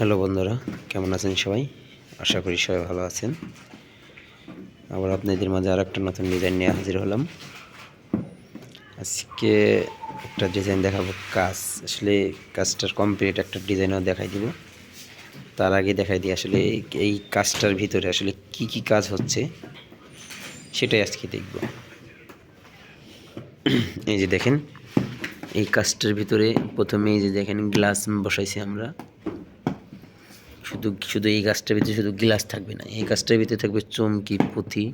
Hello বন্ধুরা, কেমন আছেন সবাই? আশা করি সবাই ভালো আছেন। আবার আপনাদের মাঝে আর একটা নতুন ডিজাইন নিয়ে হাজির হলাম। আজকে একটা ডিজাইন দেখাবো, কাজ। আসলে কাজটার কমপ্লিট একটা ডিজাইনও দেখাই দিব। তার আগে দেখাই দিই, আসলে এই- কাজটার ভিতরে আসলে কি কি কাজ হচ্ছে, সেটাই আজকে দেখব। এই যে দেখেন, এই কাজটার ভিতরে প্রথমে এই যে দেখেন গ্লাস বসাইছি আমরা। শুধু শুধু এই গাছটার ভিতরে শুধু গ্লাস থাকবে না, এই গাছটার ভিতরে থাকবে চমকি, পুঁথি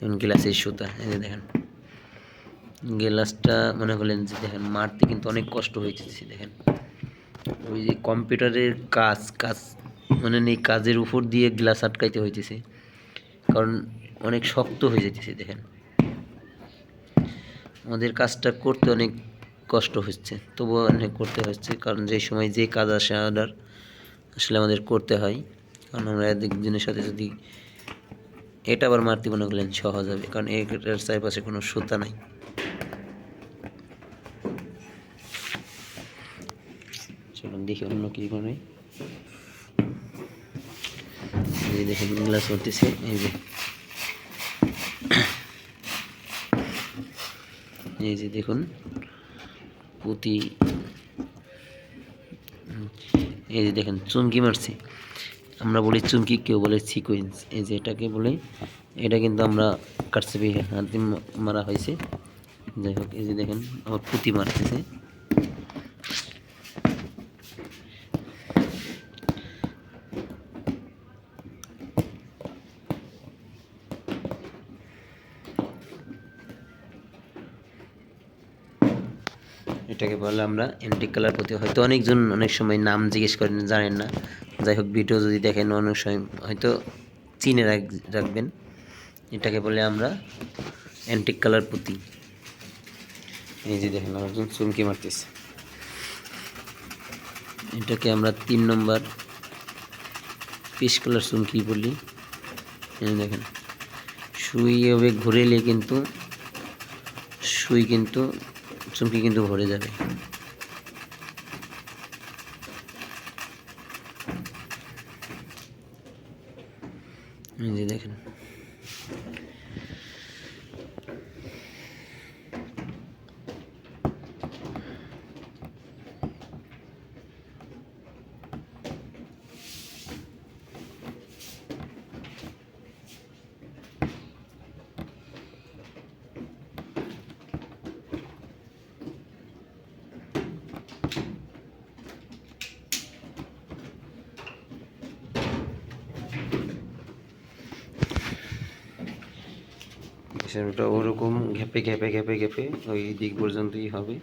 এবং গ্লাসের সুতা, এই যে দেখেন। গ্লাসটা মনে করলেন যে দেখেন, মারতে কিন্তু অনেক কষ্ট হয়েছে দেখেন। ওই যে কম্পিউটারের কাজ কাজ মানে এই কাজের উপর দিয়ে গ্লাস আটকাইতে হইতেছে, কারণ অনেক শক্ত হয়ে যেতেছে দেখেন। আমাদের কাজটা করতে অনেক কষ্ট হচ্ছে, তবুও অনেক করতে হচ্ছে, কারণ যে সময় যে কাজ আসে অর্ডার আসলে আমাদের করতে হয়। কারণ আমরা একদিনের সাথে যদি এটা আবার মারতে মনে করলেন সহজ হবে। কারণ এটার চারপাশে কোনো সুতা নাই। দেখি অন্য কি করে। এই দেখেন এই যে। এই যে দেখুন, পুঁতি এই যে দেখেন, চুমকি মারছে। আমরা বলি চুমকি, কেউ বলে সিকোয়েন্স এই যে এটাকে বলে, এটা কিন্তু আমরা কাটছে। হাতে মারা হয়েছে। যাই হোক, এই যে দেখেন আমার পুঁতি মারতেছে। এটাকে বলে আমরা অ্যান্টিক কালার প্রতি হয়তো অনেকজন অনেক সময় নাম জিজ্ঞেস করেন, জানেন না। যাই হোক ভিডিও যদি দেখেন, অনেক সময় হয়তো চিনে রাখ, রাখবেন। এটাকে বলে আমরা অ্যান্টিক কালার পুঁতি এই যে দেখেন একজন চুমকি মারতেছে। এটাকে আমরা তিন নম্বর পিস কালার চুমকি বলি। দেখেন, সুই এভাবে ঘুরেলে কিন্তু, সুই কিন্তু চুমকি কিন্তু ভরে যাবে। দেখেন। ওটা ওরকম ঘেপে ঘেপে ঘেপে ঘেপে ওই দিক পর্যন্তই হবে।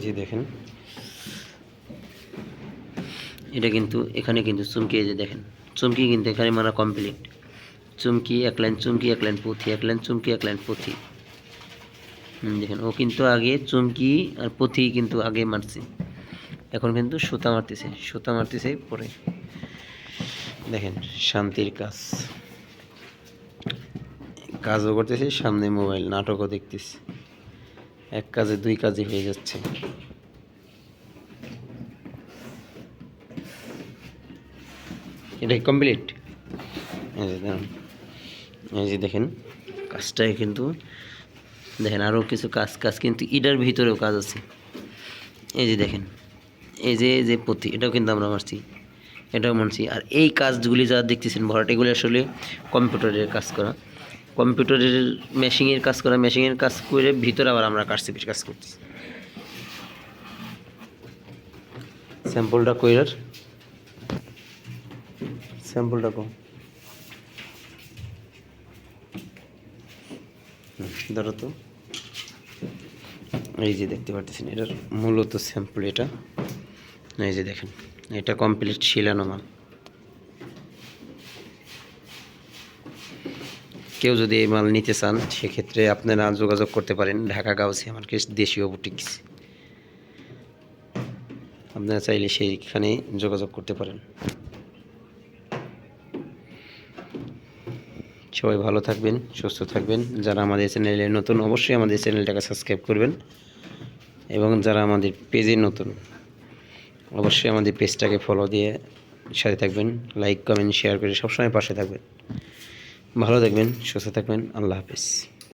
যে দেখেন। এটা কিন্তু, এখানে কিন্তু চুমকি, এই যে দেখেন। চুমকি কিন্তু এখানে মারা কমপ্লিট চুমকি, এক লাইন চুমকি, এক লাইন পুঁথি, এক লাইন চুমকি, এক লাইন পুঁথি। দেখেন, ও কিন্তু আগে চুমকি আর পুঁথি কিন্তু আগে মারছে। এখন কিন্তু সুতা মারতেছে সুতা মারতেছে পরে। দেখেন, শান্তির কাজ। কাজও করতেছি, সামনে মোবাইল, নাটকও দেখতেছি। এক কাজে দুই কাজে হয়ে যাচ্ছে। এটা কমপ্লিট এই যে দেখেন, এই যে দেখেন, কাজটাই কিন্তু দেখেন আরও কিছু কাজ কাজ কিন্তু ইটার ভিতরেও কাজ আছে। এই যে দেখেন, এই যে যে পতি, এটাও কিন্তু আমরা মারছি। এটাও মানছি। আর এই কাজগুলি যা দেখতেছেন, ভরাট, এগুলি আসলে কম্পিউটারের কাজ করা। কম্পিউটারের মেশিনের কাজ করা, মেশিনের কাজ করে ভিতরে আবার আমরা কাটসিপির কাজ করছি স্যাম্পলটা কইরার। স্যাম্পলটা কম ধরো তো। এই যে দেখতে পারতেছেন, এটার মূলত স্যাম্পল এটা। এই যে দেখেন। এটা কমপ্লিট শিলানো মাল কেউ যদি এই মাল নিতে চান, সেক্ষেত্রে আপনারা যোগাযোগ করতে পারেন। ঢাকা গাউসি আমার দেশীয় বুটিক্স আপনারা চাইলে সেইখানে যোগাযোগ করতে পারেন। সবাই ভালো থাকবেন, সুস্থ থাকবেন। যারা আমাদের চ্যানেলে নতুন, অবশ্যই আমাদের চ্যানেলটাকে সাবস্ক্রাইব করবেন। এবং যারা আমাদের পেজে নতুন অবশ্যই আমাদের পেজটাকে ফলো দিয়ে সাথে থাকবেন লাইক কমেন্ট শেয়ার করে সবসময় পাশে থাকবেন। ভালো থাকবেন, সুস্থ থাকবেন, আল্লাহ হাফিজ।